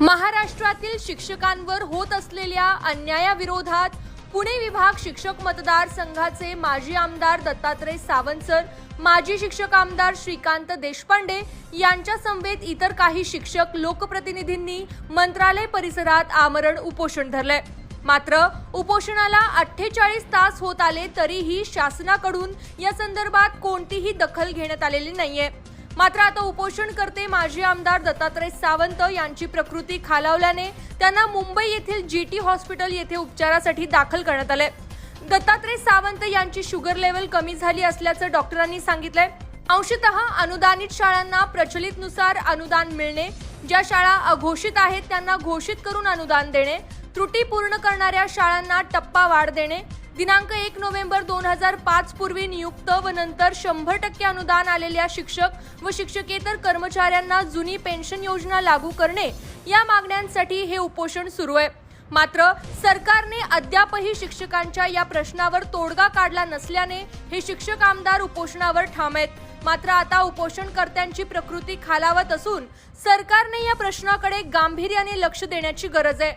महाराष्ट्रातील शिक्षकांवर होत असलेल्या अन्यायाविरोधात पुणे विभाग शिक्षक मतदार संघाचे माजी आमदार दत्तात्रय सावंतसर माजी शिक्षक आमदार श्रीकांत देशपांडे यांच्या समवेत इतर काही शिक्षक लोकप्रतिनिधींनी मंत्रालय परिसरात आमरण उपोषण धरलंय. मात्र उपोषणाला अठ्ठेचाळीस तास होत आले तरीही शासनाकडून या संदर्भात कोणतीही दखल घेण्यात आलेली नाहीये. मात्र आता उपोषण करते माजी आमदार दत्तात्रय सावंत यांची प्रकृती खालावल्याने त्यांना मुंबई येथील जीटी हॉस्पिटल येथे उपचारासाठी दाखल करण्यात आले दत्तात्रय सावंत यांची शुगर लेवल कमी झाली असल्याचं डॉक्टरांनी सांगितलंय. अंशतः अनुदानित शाळांना प्रचलितनुसार अनुदान मिळणे ज्या शाळा अघोषित आहेत त्यांना घोषित करून अनुदान देणे त्रुटी पूर्ण करणाऱ्या शाळांना टप्पा वाढ देणे दिनांक एक नोव्हेंबर दोन हजार पाच पूर्वी नियुक्त व नंतर शंभर टक्के अनुदान आलेल्या शिक्षक व शिक्षकेतर कर्मचाऱ्यांना जुनी पेन्शन योजना लागू करणे या मागण्यांसाठी हे उपोषण सुरू आहे. मात्र सरकारने अद्यापही शिक्षकांच्या या प्रश्नावर तोडगा काढला नसल्याने हे शिक्षक आमदार उपोषणावर ठाम आहेत. मात्र आता उपोषणकर्त्यांची प्रकृती खालावत असून सरकारने या प्रश्नाकडे गांभीर्याने लक्ष देण्याची गरज आहे.